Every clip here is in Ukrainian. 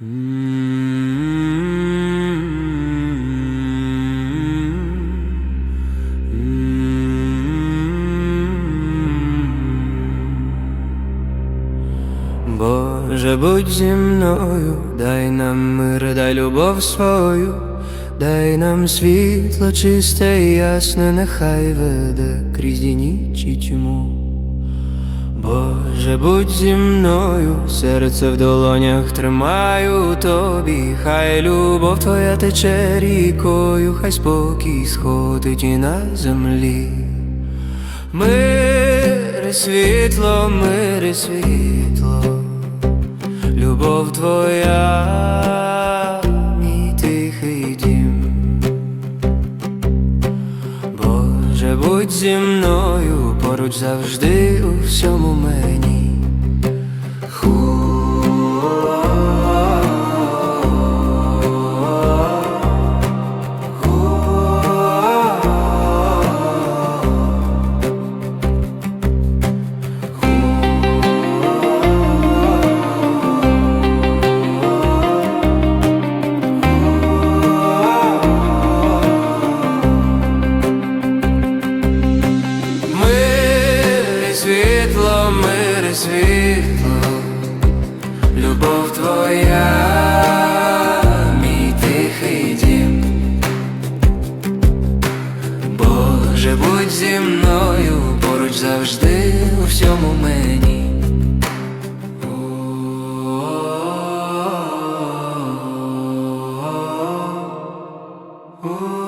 Боже, будь зі мною, дай нам мир, дай любов свою, дай нам світло чисте і ясне, нехай веде крізь ніч і тьму. Будь зі мною, серце в долонях тримаю тобі, хай любов твоя тече рікою, хай спокій сходить і на землі. Мир і світло, мир і світло, любов твоя, мій тихий дім. Боже, будь зі мною, поруч завжди у всьому мені. Світло, мир світло, любов твоя, мій тихий дім. Боже, будь зі мною, поруч завжди у всьому мені. Мир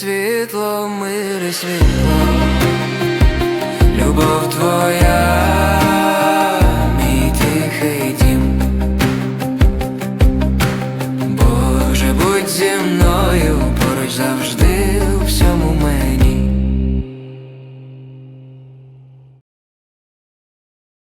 світло, мири світло, любов твоя, мій тихий дім. Боже, будь зі мною, поруч завжди